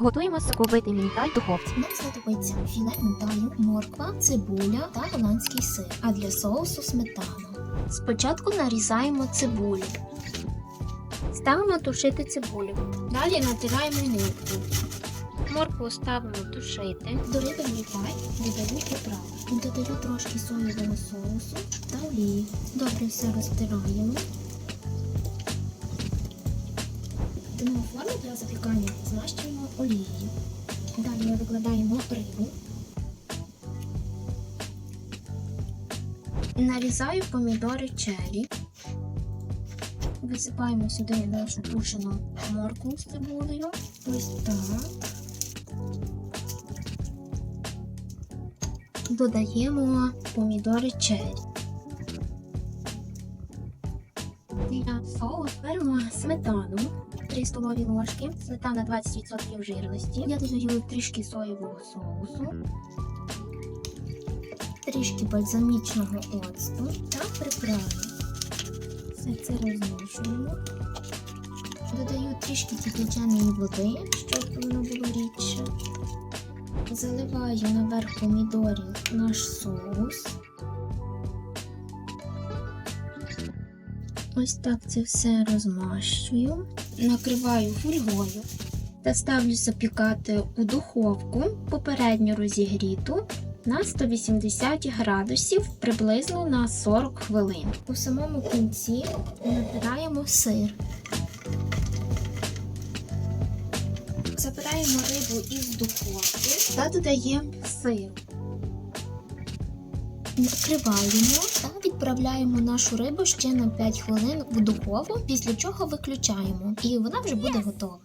Готуємо соковитий мінтай в духовці. Нам знадобиться філе мінтаю, морква, цибуля та голландський сир, а для соусу сметана. Спочатку нарізаємо цибулю. Ставимо тушити цибулю. Далі натираємо моркву. Моркву ставимо тушити. До риби мінтай додаю приправи. Додаю трошки соєвого соусу та олії. Добре все розтираємо. Тому форму для запікання змащуємо олією. Далі викладаємо рибу. Нарізаю помідори черрі. Висипаємо сюди нашу тушену моркву з цибулею. Ось так. Додаємо помідори черрі. Для соусу беремо сметану 3 столові ложки, сметана 20% жирності. Я додаю трішки соєвого соусу, трішки бальзамічного оцту та приправи. Все це розмішуємо. Додаю трішки кипяченої води, щоб воно було рідше. Заливаю наверх помідорів наш соус. Ось так це все розмащую. Накриваю фольгою та ставлю запікати у духовку попередньо розігріту на 180 градусів приблизно на 40 хвилин. У самому кінці натираємо сир. Забираємо рибу із духовки та додаємо сир. Накриваємо відправляємо нашу рибу ще на 5 хвилин в духову, після чого виключаємо, і вона вже буде готова.